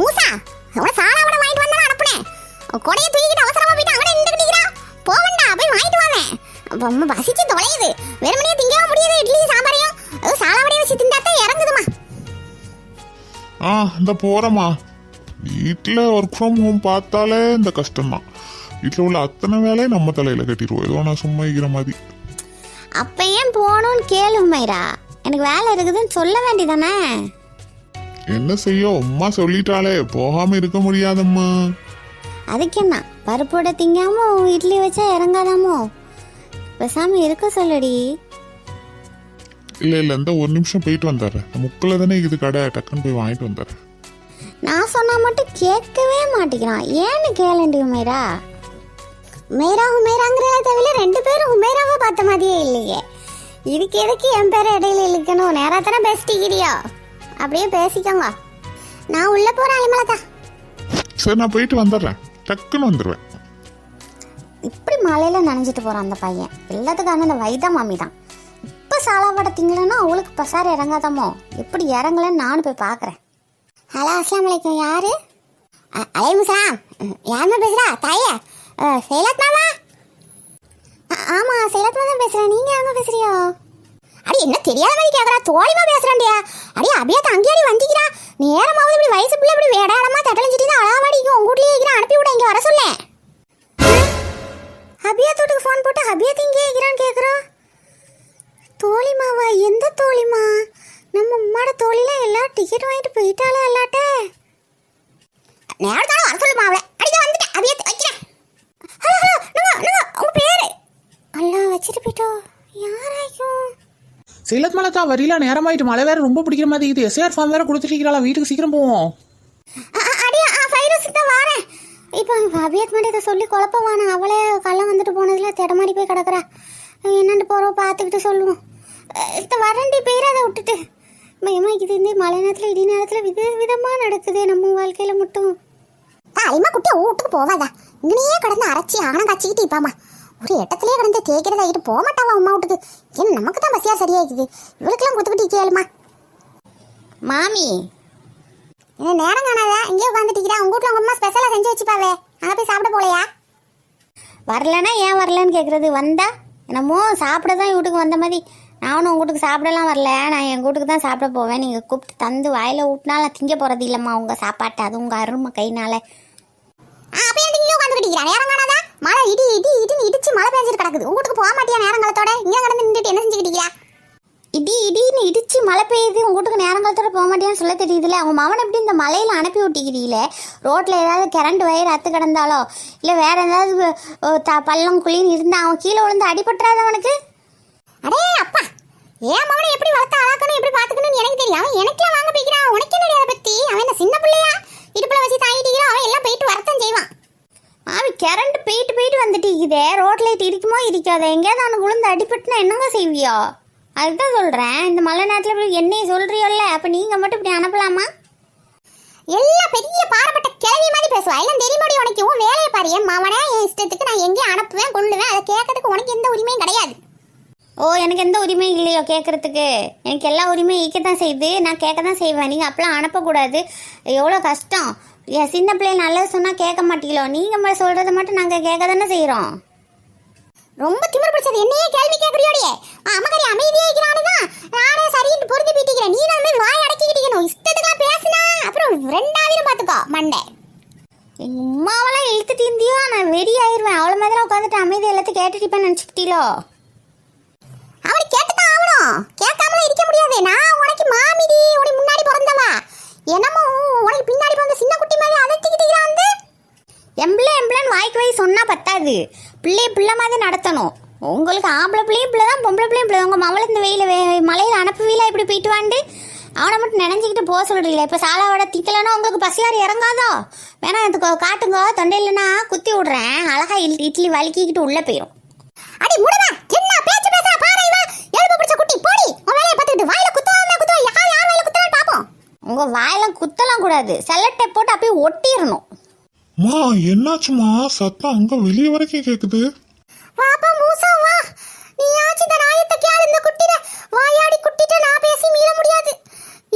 மூசா அவன சாலாவட வாங்கிட்டு வந்தா அனுப்புனேன். கொடைய தூக்கிட்டு அவசரமா போயிட்டு அங்கட நின்று நிக்கிறா. போவண்டா போய் வாங்கிட்டு அப்ப அம்மா பசிச்சு தொலையுது. வெறுமனே திங்கவே முடியுது இட்லி சாம்பாரையும். அது சாலாவடைய வச்சு திண்டாத்தான் இறங்குதுமா ஆ இந்த போறேம்மா. வீட்டில் ஒர்க் ஃப்ரம் ஹோம் பார்த்தாலே இந்த கஷ்டம்தான். வீட்டில் உள்ள அத்தனை வேலையை நம்ம தலையில் கட்டிடுவோம். ஏதோ நான் சும்மா இருக்கிற மாதிரி. அப்ப ஏன் போகணும்னு கேளு மைரா எனக்கு வேலை இருக்குதுன்னு சொல்ல வேண்டியதானே? என்ன செய்ய அம்மா சொல்லிட்டாளே போகாம இருக்க முடியாதம்மா. அதுக்கு என்ன பருப்போட திங்காம இட்லி வச்சா இறங்காதாமோ? பேசாம இருக்க சொல்லுடி. இல்லை இல்லை இந்த ஒரு நிமிஷம் போயிட்டு வந்துடுறேன். முக்கில் தானே இது கடை டக்குன்னு போய் வாங்கிட்டு வந்துடுறேன். நான் சொன்னா மட்டும் கேட்கவே மாட்டேங்கிறான். ஏன்னு கேளண்டி உமேரா? உமேரா உமேராங்கிறத தவிர ரெண்டு பேரும் உமேராவை பார்த்த மாதிரியே இல்லையே. இதுக்கு எதுக்கு என் பேரை இடையில இழுக்கணும்? நேரா தானே பேசிட்டிக்கிறியோ அப்படியே பேசிக்கோங்க. நான் உள்ள போறேன் அலிமலதா சரி நான் போயிட்டு வந்துடுறேன். டக்குன்னு வந்துடுவேன் இப்படி மலையில நனைஞ்சிட்டு போறான் அந்த பையன். எல்லாத்துக்கான அந்த வைதா மாமி தான் இப்போ சாலாவடை திங்கலன்னா அவளுக்கு பசார் இறங்காதமோ? எப்படி இறங்கலன்னு நானும் போய் பார்க்குறேன் ஹலோ அஸ்லாம் வலைக்கம் யாரு? சலாம் யாருமே பேசுறா? தாயா. சைலாத் மாமா? அ- ஆமா சைலாத் மாமா தான் பேசுறேன் நீங்க யாருங்க பேசுறியோ அடி என்ன தெரியாத மாதிரி கேக்குறா? தோழிமா பேசுறாண்டியா அடி அபியாத்த அங்கேயாடி வந்திக்கிறா. நேரமாவது இப்படி வயசு பிள்ளை இப்படி வேடாடமா தட்டலிஞ்சிட்டு அழாவாடிக்கும் உங்க வீட்லயே இருக்கிறான் அனுப்பி விட இங்க வர சொல்லேன் அபியாத்தோட்டுக்கு ஃபோன் போட்டு அபியாத் இங்கே இருக்கிறான்னு கேட்குறோம் தோழிமாவா? எந்த தோழிமா? நம்ம உம்மாட தோழிலாம் எல்லாம் டிக்கெட் வாங்கிட்டு போயிட்டாலே எல்லாட்ட நேரத்தோட வர சொல்லுமா அவளை. அடிக்க வந்துட்டேன். அபியாத் வைக்கிறேன். ஹலோ ஹலோ நம்ம நம்ம உங்கள் பேர்? அல்லா வச்சுட்டு போயிட்டோம் யாராய்க்கும் சிலத் மலை தான் வரியில நேரமாயிட்டு மழை வேற ரொம்ப பிடிக்கிற மாதிரி இது எஸ்ஆர் ஃபார்ம் வேற கொடுத்துருக்கீங்களா வீட்டுக்கு சீக்கிரம் போவோம். அடியா ஆ ஃபைரஸ் தான் வரேன். இப்போ அபியத் மட்டும் இதை சொல்லி குழப்பவான? அவளே கள்ளம் வந்துட்டு போனதுல திடமாடி போய் கிடக்குறா. என்னண்டு போகிறோம் பார்த்துக்கிட்டு சொல்லுவோம். இப்போ வரண்டி பேர் அதை விட்டுட்டு. பயமா இது இந்த மழை நேரத்தில் இடி நேரத்தில் வித விதமாக நடக்குது நம்ம வாழ்க்கையில் மட்டும். அம்மா குட்டியை வீட்டுக்கு போவாதா இங்கனையே கடந்து அரைச்சி ஆனம் காய்ச்சிக்கிட்டு இப்பாமா ஒரு இடத்துலயே கிடந்து தேய்க்கிறதாகிட்டு போக மாட்டாவா அம்மா வீட்டுக்கு? ஏன் நமக்கு தான் பசியா சரியாக்குது இவளுக்கெல்லாம் கொடுத்துக்கிட்டு கேளுமா. மாமி. என்ன நேரம் காணாத? இங்கே உட்காந்துட்டு உங்க வீட்ல உங்க அம்மா ஸ்பெஷலா செஞ்சு வச்சுப்பாவே அங்க போய் சாப்பிட போலையா? வரலன்னா ஏன் வரலன்னு கேக்குறது? வந்தா? என்னமோ சாப்பிட தான் வீட்டுக்கு வந்த மாதிரி. நானும் உங்க வீட்டுக்கு சாப்பிடலாம் வரல. நான் எங்கள் வீட்டுக்கு தான் சாப்பிட போவேன். நீங்க கூப்பிட்டு தந்து வாயில ஊட்டினாலும் திங்க போறது இல்லைம்மா. உங்க சாப்பாட்டு அது உங்க அருமை கைனால அப்ப ஏன் நேரம் காணாதா மழை இடி இடி இடின்னு இடிச்சு மழை பெஞ்சிட்டு கிடக்குது. உங்க வீட்டுக்கு போக மாட்டியா நேரங்காலத்தோட இங்கே கடந்து நின்றுட்டு என்ன செஞ்சுக்கிட்டீங்களா? இடி இடின்னு இடிச்சு மழை பெய்யுது. உங்க வீட்டுக்கு நேரங்காலத்தோட போக மாட்டேன்னு சொல்ல தெரியுதுல அவங்க மவன் எப்படி இந்த மலையில அனுப்பி விட்டிக்கிறீங்களே? ரோட்ல ஏதாவது கரண்ட் வயர் அத்து கிடந்தாலோ? இல்ல வேற ஏதாவது த- பள்ளம் குழின்னு இருந்தா அவன் கீழே விழுந்து அடிபட்டுறாத அவனுக்கு? அடே அப்பா. ஏன் மவனை எப்படி வளர்த்து அழாக்கணும் எப்படி பாத்துக்கணும்னு எனக்கு தெரியும். அவன் எனக்கே வாங்க போய்க்கிறான் உனக்கு என்ன அதை பத்தி அவன் என்ன சின்ன பிள்ளையா இடுப்புல வச்சு தாங்கிட்டீங்களோ அவன் எல்லாம் போயிட்டு வரத்தான் செய்வான் மாமி கரண்ட் போயிட்டு போயிட்டு இதே ரோட் லைட் இருக்குமோ இருக்காதே? எங்கேயாவது அவனுக்கு விழுந்து அடிபட்டுனா என்னங்க செய்வியோ? அதுதான் சொல்கிறேன் இந்த மழை நேரத்தில் இப்படி என்னையும் சொல்கிறியோல்ல அப்போ நீங்கள் மட்டும் இப்படி அனுப்பலாமா? எல்லாம் பெரிய பாரப்பட்ட கேள்வி மாதிரி பேசுவா. எல்லாம் தெரியுமாடி உனக்கு? உன் வேலையை பாரு. என் மாவனே என் இஷ்டத்துக்கு நான் எங்கேயும் அனுப்புவேன் கொள்ளுவேன் அதை கேட்கறதுக்கு உனக்கு எந்த உரிமையும் கிடையாது. ஓ எனக்கு எந்த உரிமையும் இல்லையோ கேட்குறதுக்கு? எனக்கு எல்லா உரிமையும் ஈக்க தான் செய்யுது. நான் கேட்க தான் செய்வேன். நீங்கள் அப்பெல்லாம் அனுப்பக்கூடாது. எவ்வளோ கஷ்டம். ஏன் சின்ன பிள்ளைங்க நல்லது சொன்னால் கேட்க மாட்டீங்களோ? நீங்கள் சொல்கிறத மட்டும் நாங்கள் கேட்க தானே செய்கிறோம் ரொம்ப திமிர பிடிச்சது. என்னையே கேள்வி கேட்கறியோடியே? அம்மகரி அமைதியா இருக்கிறானுதான் நானே சரின்னு பொறுத்து பீட்டிக்கிறேன் நீ தான் வாய் அடக்கிக்கிட்டீங்கணும் இஷ்டத்துக்குலாம் பேசுனா அப்புறம் ரெண்டாயிரம் பார்த்துக்கோ மண்டை. எங்கள் உமாவெல்லாம் இழுத்து தீந்தியோ? நான் வெறி ஆயிருவேன். மாதிரி உட்காந்துட்டு அமைதி எல்லாத்தையும் கேட்டுட்டு இருப்பேன் நினச்சிக்கிட்டீங்களோ? கேட்டு தான் ஆகணும். கேட்காமலாம் இருக்க முடியாது. நான் உனக்கு மாமிடி உனக்கு முன்னாடி பிறந்தவா? என்னமோ உனக்கு பின்னாடி பிறந்த சின்ன குட்டி மாதிரி அழைச்சிக்கிட்டீங்களா வந்து? எம்பிளை எம்பிளைன்னு வாய்க்கு வாய் சொன்னால் பத்தாது. பிள்ளைய பிள்ளை மாதிரி நடத்தணும். உங்களுக்கு ஆம்பளை பிள்ளையும் பிள்ளை தான் பொம்பளை பிள்ளையும் பிள்ளை உங்கள் மவளை இந்த வெயில வே- மலையில் அனுப்புவீல இப்படி போயிட்டு வாண்டு? அவனை மட்டும் நினைஞ்சிக்கிட்டு போக சொல்கிறீங்களே இப்போ சாலாவோட திக்கலைன்னா உங்களுக்கு பசியார் இறங்காதோ? வேணா எனக்கு காட்டுங்க. தொண்டையிலனா குத்தி விடுறேன். அழகாக இட்லி இட்லி வலிக்கிக்கிட்டு உள்ளே போயிடும் அடி முடவா? என்ன பேச்சு உங்கள் வாயெல்லாம் குத்தலாம் கூடாது. செல்லட்டை போட்டு அப்படியே ஒட்டிடணும் மா என்னாச்சுமா? சத்தம் அங்க வெளிய வரைக்கும் கேக்குது. வாப்பா மூசா வா. நீ ஆச்சு இந்த நாயத்தை கேள் இந்த குட்டிட வாயாடி குட்டிட்ட நான் பேசி மீற முடியாது.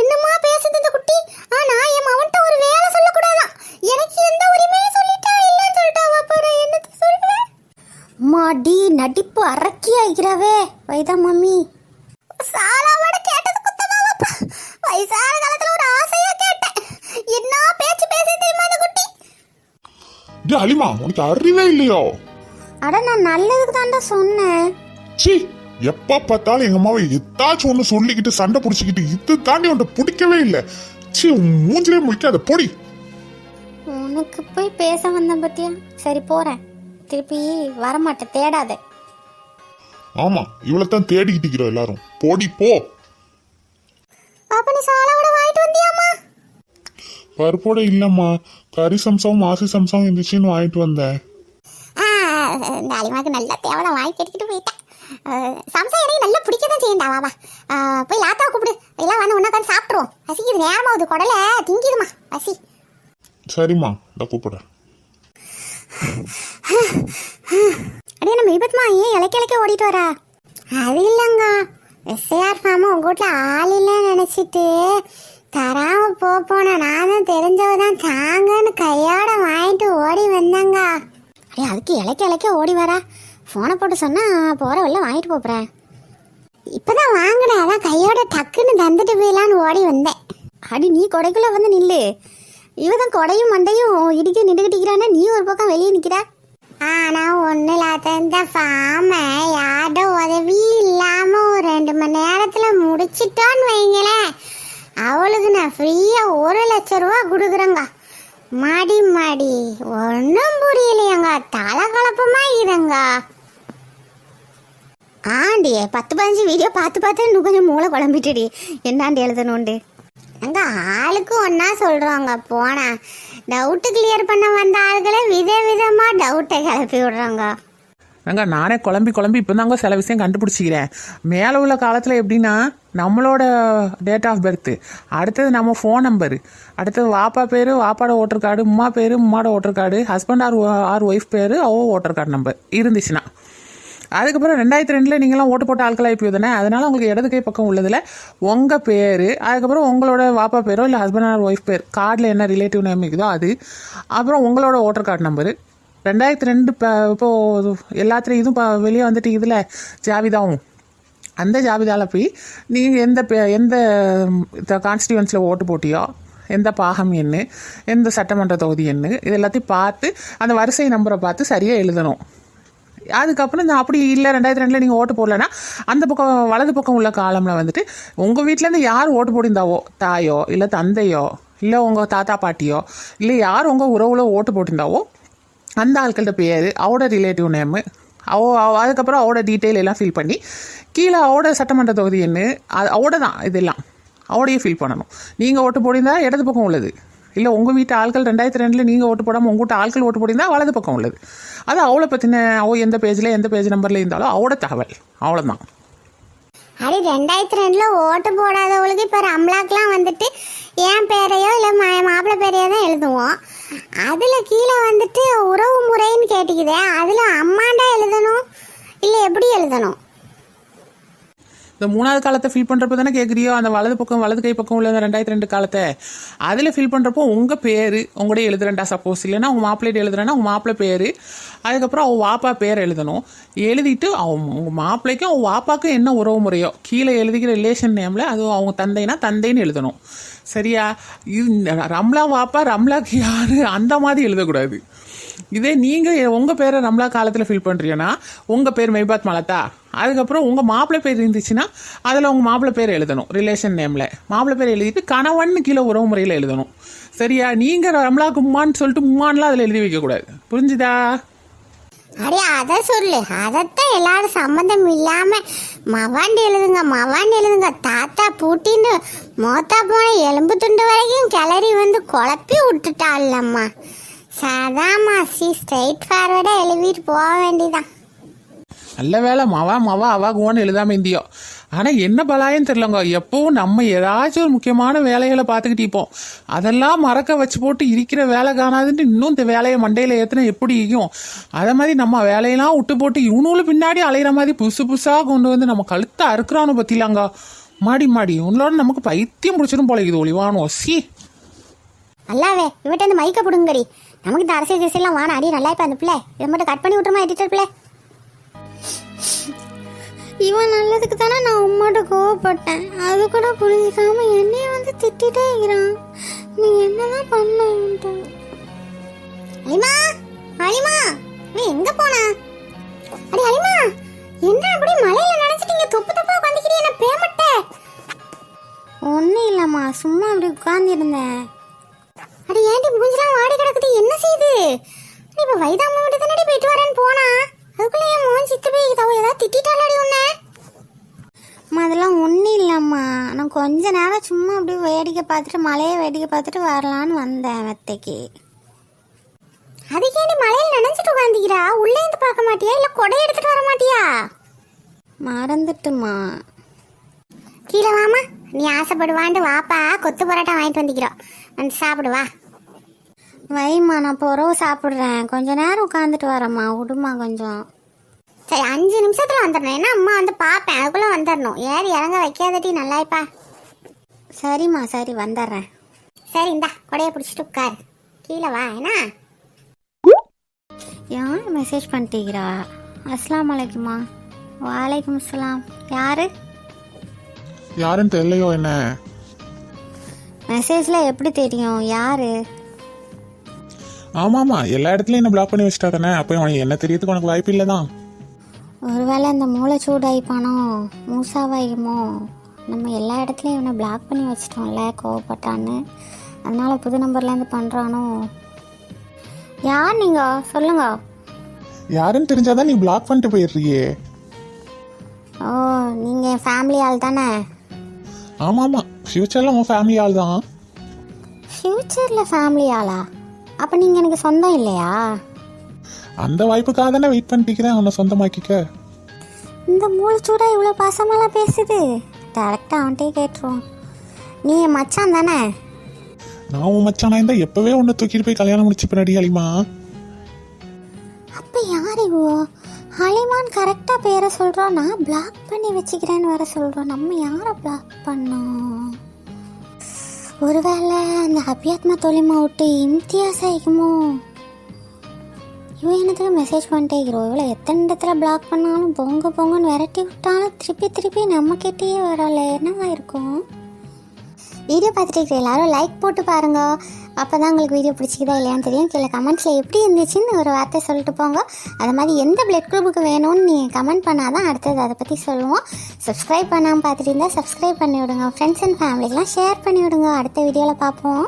என்னமா பேசுது இந்த குட்டி? ஆனா என் மவன்ட்ட ஒரு வேலை சொல்ல கூடாதான் எனக்கு எந்த உரிமையும் சொல்லிட்டா இல்ல சொல்லிட்டா வாப்பா நான் என்னத்த சொல்லுவேன்? மாடி நடிப்பு அரக்கி ஆகிறவே வைதா மம்மி. சாலாவோட கேட்டது குத்தமா வாப்பா. வயசான காலத்துல ஒரு ஆசையா கேட்டேன். என்ன பேச்சு பேசி தெரியுமா அந்த குட்டி? டேய் அலிமா உனக்கு அறிவே இல்லையோ? அட நான் நல்லதுக்கு தான்டா சொன்னேன். சி எப்ப பார்த்தாலும் எங்க அம்மாவை எத்தாச்சும் ஒண்ணு சொல்லிக்கிட்டு சண்டை புடிச்சுக்கிட்டு இது தாண்டி உன்ட்ட பிடிக்கவே இல்லை. சி உன் மூஞ்சிலே முழிக்காத பொடி. உனக்கு போய் பேச வந்தேன் பத்தியா? சரி போறேன். திருப்பி வரமாட்டேன் தேடாத. ஆமா இவ்வளவுதான் தேடிக்கிட்டு இருக்கிறோம் எல்லாரும். போடி போ. பாப்பா நீ சாலாவோட வாங்கிட்டு வந்தியாமா பருப்போட இல்லம்மா. கறி சம்சம் மாசி சம்சம் இருந்துச்சுன்னு வாங்கிட்டு வந்தேன். அலிமாக்கு நல்ல தேவலாம் வாங்கி கட்டிக்கிட்டு போயிட்டேன் அஹ், சம்சா எனக்கு நல்லா பிடிக்க தான் செய்யண்டா வா வா. அஹ், போய் லாத்தாவை கூப்பிடு. எல்லாம் வந்து ஒன்றா உட்காந்து சாப்பிட்ருவோம் பசிக்குது நேரமாகுது குடல திங்கிதுமா பசி. சரிம்மா இந்த கூப்பிடுறேன் அடே நம்ம விபத்மா ஏன் இலைக்க இலைக்க ஓடிட்டு வரா? அது இல்லைங்க. எஸ்ஐஆர் ஃபார்ம் உங்க வீட்டில் ஆள் இல்லைன்னு நினச்சிட்டு தராம போ போன நானும் தெரிஞ்சவ தான் தாங்கன்னு கையோட வாங்கிட்டு ஓடி வந்தேங்க. அப்படியே அதுக்கு இலைக்க இலைக்க ஓடி வரா ஃபோனை போட்டு சொன்னால் போகிற வெளில வாங்கிட்டு போகிறேன் இப்பதான் வாங்கினேன். அதான் கையோட டக்குன்னு தந்துட்டு போயிடலான்னு ஓடி வந்தேன். அடி நீ கொடைக்குள்ளே வந்து நில்லு. இவதான் கொடையும் மண்டையும் இடிக்க நின்றுக்கிட்டிக்கிறான்னா நீ ஒரு பக்கம் வெளியே நிற்கிற ஆனா ஒண்ணு இல்லாத இந்த ஃபார்ம யாரோட உதவி இல்லாம ஒரு ரெண்டு மணி நேரத்துல முடிச்சிட்டோன்னு வைங்களேன். அவளுக்கு நான் ஃப்ரீயா ஒரு லட்ச ரூபா கொடுக்குறேங்க. மாடி மாடி. ஒன்றும் புரியலையங்க. தலை கலப்பமா இருங்க ஆண்டியே பத்து பதினஞ்சு வீடியோ பார்த்து பார்த்து இன்னும் கொஞ்சம் மூளை குழம்பிட்டுடி. என்னாண்டி எழுதணுண்டு அங்க ஆளுக்கு ஒன்றா சொல்கிறோங்க போனா டவுட்டு கிளியர் பண்ண வந்த ஆளுகளை வித விதமாக டவுட்டை கிளப்பி விடுறாங்க. நாங்க நானே குழம்பி குழம்பி இப்போ தாங்க சில விஷயம் கண்டுபிடிச்சிக்கிறேன். மேலே உள்ள காலத்தில் எப்படின்னா நம்மளோட டேட் ஆஃப் பர்த்து அடுத்தது நம்ம ஃபோன் நம்பரு அடுத்தது வாப்பா பேர் வாப்பாட ஓட்டர் கார்டு உம்மா பேர் உம்மாட voter card husband or or wife பேர் அவ ஓட்டர் கார்டு நம்பர் இருந்துச்சுன்னா. அதுக்கப்புறம் ரெண்டாயிரத்தி ரெண்டில் நீங்களாம் ஓட்டு போட்ட ஆட்களாக இப்போ தானே? அதனால உங்களுக்கு இடது கை பக்கம் உள்ளதில் உங்கள் பேர் அதுக்கப்புறம் உங்களோட வாப்பா பேரோ இல்லை ஹஸ்பண்ட் ஆர் ஒய்ஃப் பேர் கார்டில் என்ன ரிலேட்டிவ் நேம் இருக்குதோ அது. அப்புறம் உங்களோட ஓட்டர் கார்டு நம்பரு ரெண்டாயிரத்தி ரெண்டு இப்போ இப்போது எல்லாத்துலேயும் இதுவும் இப்போ வெளியே வந்துட்டு இதில் ஜாவிதாவும். அந்த ஜாவிதாவில் போய் நீங்கள் எந்த பே- எந்த கான்ஸ்டியூன்ஸில் ஓட்டு போட்டியோ எந்த பாகம் என்ன எந்த சட்டமன்ற தொகுதி என்ன இது எல்லாத்தையும் பார்த்து அந்த வரிசை நம்பரை பார்த்து சரியாக எழுதணும். அதுக்கப்புறம் இந்த அப்படி இல்லை ரெண்டாயிரத்தி ரெண்டில் நீங்கள் ஓட்டு போடலன்னா அந்த பக்கம் வலது பக்கம் உள்ள காலமில் வந்துட்டு உங்கள் வீட்டிலேருந்து யார் ஓட்டு போட்டிருந்தாவோ தாயோ இல்லை தந்தையோ இல்லை உங்கள் தாத்தா பாட்டியோ இல்லை யார் உங்கள் உறவுல ஓட்டு போட்டிருந்தாவோ அந்த ஆட்கள்கிட்ட பேர் அவட ரிலேட்டிவ் நேமு அவ அவ- அதுக்கப்புறம் அவட டீட்டெயில் எல்லாம் ஃபில் பண்ணி கீழே அவட சட்டமன்ற தொகுதி என்ன அது அவட தான் இதெல்லாம் அவடையே ஃபில் பண்ணணும். நீங்கள் ஓட்டு போட்டிருந்தா இடது பக்கம் உள்ளது. இல்லை உங்கள் வீட்டு ஆட்கள் ரெண்டாயிரத்தி ரெண்டில் நீங்கள் ஓட்டு போடாமல் உங்கள் வீட்டு ஆட்கள் ஓட்டு போட்டிருந்தா வலது பக்கம் உள்ளது. அது அவளை பற்றின அவ எந்த பேஜில் எந்த பேஜ் நம்பரில் இருந்தாலும் அவட தகவல். அவ்வளோதான் அது ரெண்டாயிரத்தி ரெண்டில் ஓட்டு போடாதவங்களுக்கு இப்போ ரம்லாக்கெலாம் வந்துட்டு என் பேரையோ இல்லை மா மாப்பிள்ளை பேரையோ தான் எழுதுவோம். அதில் கீழே வந்துட்டு உறவு முறைன்னு கேட்டுக்குதே அதில் அம்மாண்டா எழுதணும்? இல்லை எப்படி எழுதணும்? இந்த மூணாவது காலத்தை ஃபில் பண்ணுறப்ப தானே கேட்குறியோ அந்த வலது பக்கம் வலது கை பக்கம் உள்ள ரெண்டாயிரத்தி ரெண்டு காலத்தை. அதில் ஃபில் பண்ணுறப்போ உங்கள் பேர் உங்களுடைய எழுதுறேன்டா சப்போஸ் இல்லைன்னா உங்கள் மாப்பிள்ளைட்டு எழுதுறேன்னா உங்கள் மாப்பிள்ளை பேர். அதுக்கப்புறம் அவன் வாப்பா பேர் எழுதணும். எழுதிட்டு அவங்க உங்கள் மாப்பிள்ளைக்கும் அவன் வாப்பாக்கும் என்ன உறவு முறையோ? கீழே எழுதிக்கிற ரிலேஷன் நேமில் அது அவங்க தந்தைனா தந்தைன்னு எழுதணும். சரியா? இது ரம்லா வாப்பா ரம்லாக்கு யார்? அந்த மாதிரி எழுதக்கூடாது. இதே நீங்கள் உங்கள் பேரை ரம்லா காலத்தில் ஃபில் பண்ணுறீங்கன்னா உங்கள் பேர் மெய்பாத் மலத்தா. அதுக்கப்புறம் உங்கள் மாப்பிள்ளை பேர் இருந்துச்சுன்னா அதில் உங்கள் மாப்பிள்ளை பேர் எழுதணும் ரிலேஷன் நேமில் மாப்பிள்ளை பேர் எழுதிட்டு கணவன் கீழே உறவு முறையில் எழுதணும். சரியா? நீங்கள் ரம்லாக்கு உம்மான்னு சொல்லிட்டு உம்மான்லாம் அதில் எழுதி வைக்கக்கூடாது புரிஞ்சுதா? அடி அதை சொல்லு. அதைத்தான் எல்லாரும் சம்மந்தம் இல்லாம மவாண்டு எழுதுங்க மவாண்டு எழுதுங்க. தாத்தா பூட்டின்னு மோத்தா போன எலும்பு துண்டு வரைக்கும் கிளறி வந்து குழப்பி விட்டுட்டாள்லம்மா. சதாமா சி ஸ்ட்ரைட் ஃபார்வர்டாக எழுதிட்டு போக வேண்டியதான் நல்ல வேலை மவா மவா அவாகுவான்னு எழுதாம இருந்தியோ. ஆனால் என்ன பலாயம் தெரிலங்க எப்பவும் நம்ம ஏதாச்சும் ஒரு முக்கியமான வேலைகளை பார்த்துக்கிட்டு இருப்போம். அதெல்லாம் மறக்க வச்சு போட்டு இருக்கிற வேலை காணாதுன்ட்டு இன்னும் இந்த வேலையை மண்டையில் ஏற்றினா எப்படி இருக்கும் அதே மாதிரி நம்ம வேலையெல்லாம் விட்டு போட்டு இவனுங்களும் பின்னாடி அலையிற மாதிரி புதுசு புதுசாக கொண்டு வந்து நம்ம கழுத்தை அறுக்குறானு பற்றிலாங்க மாடி மாடி. உங்களோட நமக்கு பைத்தியம் பிடிச்சிடும் போல இது ஒளிவானோ. சி. நல்லாவே இவட்ட இந்த மைக்க பிடுங்கடி. நமக்கு இந்த அரசியல் கிரசியெல்லாம் வான அடி நல்லா இப்போ அந்த பிள்ளை. இதை மட்டும் கட் பண்ணி விட்டுருமா எடிட்டர் பிள்ளை? இவன் நல்லதுக்கு தானே நான் உம்மாட்ட கோவப்பட்டேன். அது கூட புரிஞ்சுக்காம என்னைய வந்து திட்டிட்டே இருக்கிறான். நீ என்னதான் பண்ண? அலிமா அலிமா நீ எங்க போன? அடி அலிமா என்ன அப்படி மலையில நினைச்சிட்டீங்க? தொப்பு தொப்பா உட்காந்துக்கிறீ என்ன பேமட்ட? ஒன்றும் இல்லைம்மா சும்மா அப்படி உட்கார்ந்திருந்தேன். அடி ஏன்டி மூஞ்சிலாம் வாடி கிடக்குது. என்ன செய்யுது இப்ப இப்போ வைதாம்மா தானடி போயிட்டு வரேன்னு போனா? அதுக்குள்ள என் மூஞ்சி சித்து போய் தவ ஏதாவது திட்டாளாடி உன்ன. அம்மா அதெல்லாம் ஒன்றும் இல்லைம்மா. நான் கொஞ்ச நேரம் சும்மா அப்படியே வேடிக்கை பார்த்துட்டு மலையை வேடிக்கை பார்த்துட்டு வரலான்னு வந்தேன் மெத்தைக்கு அதுக்கேண்டி மலையில் நினைச்சிட்டு உட்காந்துக்கிறா? உள்ளே இருந்து பார்க்க மாட்டியா? இல்லை கொடை எடுத்துட்டு வர மாட்டியா? மறந்துட்டுமா. கீழே வாமா நீ ஆசைப்படுவான்ட்டு வாப்பா கொத்து பரோட்டா வாங்கிட்டு வந்துக்கிறோம். வந்து சாப்பிடு வா. வைம்மா நான் இப்போ உறவு சாப்பிட்றேன். கொஞ்ச நேரம் உட்காந்துட்டு வரேம்மா. விடுமா கொஞ்சம். சரி அஞ்சு நிமிஷத்தில் வந்துடணும். ஏன்னா அம்மா வந்து பார்ப்பேன். அதுக்குள்ளே வந்துடணும். ஏறி இறங்க வைக்காதட்டி நல்லாய்ப்பா. சரிம்மா சரி வந்துடுறேன். சரி இந்தா கொடையை பிடிச்சிட்டு உட்காரு. கீழே வா என்ன? யார் மெசேஜ் பண்ணிட்டீங்களா அஸ்லாம் வலைக்குமா வாலைக்கும் அஸ்ஸலாம். யாரு? யாருன்னு தெரியலையோ என்ன? மெசேஜில் எப்படி தெரியும்? யாரு? ஆமாமா எல்லா இடத்துலயும் என்ன பிளாக் பண்ணி வச்சுட்டா தானே? அப்போ உனக்கு என்ன தெரியறதுக்கு உனக்கு வாய்ப்பு இல்லை தான் ஒருவேளை இந்த மூளை சூடாயிப்பானோ? மூசாவாயுமோ நம்ம எல்லா இடத்துலையும் இவனை பிளாக் பண்ணி வச்சிட்டோம்ல கோவப்பட்டான்னு. அதனால புது நம்பர்லேருந்து பண்ணுறானோ யார் நீங்கள் சொல்லுங்க. யாருன்னு தெரிஞ்சாதான் நீ பிளாக் பண்ணிட்டு போயிடுறியே. ஓ நீங்கள் என் ஃபேமிலி ஆள் தானே ஆமா ஆமா ஃபியூச்சர்ல உன் ஃபேமிலி ஆள் தான். ஃப்யூச்சரில் ஃபேமிலி ஆளா? அப்போ நீங்கள் எனக்கு சொந்தம் இல்லையா? அந்த வாய்ப்புக்காக தானே வெயிட் பண்ணிட்டு உன்னை சொந்தமாக்கிக்க. இந்த மூளைச்சூடா இவ்வளோ பாசமாலாம் பேசுது. டேரெக்டாக அவன்கிட்டயே கேட்டுருவோம். நீ என் மச்சான் தானே? நான் உன் மச்சானா இருந்தா எப்பவே உன்னை தூக்கிட்டு போய் கல்யாணம் முடிச்சு பின்னாடி அலிமா அப்போ யார் இவோ? ஹலிமான் கரெக்டாக பேரை சொல்கிறோம் நான் பிளாக் பண்ணி வச்சுக்கிறேன்னு வேற சொல்கிறோம் நம்ம யாரை பிளாக் பண்ணோம் ஒருவேளை அந்த அபியாத்மா தொழிமா விட்டு இம்தியாஸ் ஆகிக்குமோ இவன் என்னத்துக்கு மெசேஜ் பண்ணிட்டே இருக்கிறோம் இவ்வளோ எத்தனை இடத்துல பிளாக் பண்ணாலும் பொங்க பொங்கன்னு விரட்டி விட்டாலும் திருப்பி திருப்பி நம்மக்கிட்டேயே வரல என்னவா இருக்கும்? வீடியோ பார்த்துட்டு இருக்கிற எல்லாரும் லைக் போட்டு பாருங்க. அப்போ தான் உங்களுக்கு வீடியோ பிடிச்சிக்கிதா இல்லையான்னு தெரியும். கீழே கமெண்ட்ஸில் எப்படி இருந்துச்சுன்னு ஒரு வார்த்தை சொல்லிட்டு போங்க. அது மாதிரி எந்த பிளட் குரூப்புக்கு வேணும்னு நீங்கள் கமெண்ட் பண்ணால் தான் அடுத்தது அதை பற்றி சொல்லுவோம். சப்ஸ்கிரைப் பண்ணாமல் பார்த்துட்டு இருந்தால் சப்ஸ்கிரைப் பண்ணி விடுங்க ஃப்ரெண்ட்ஸ் அண்ட் ஃபேமிலிக்கெலாம் ஷேர் பண்ணி விடுங்க அடுத்த வீடியோவில் பார்ப்போம்.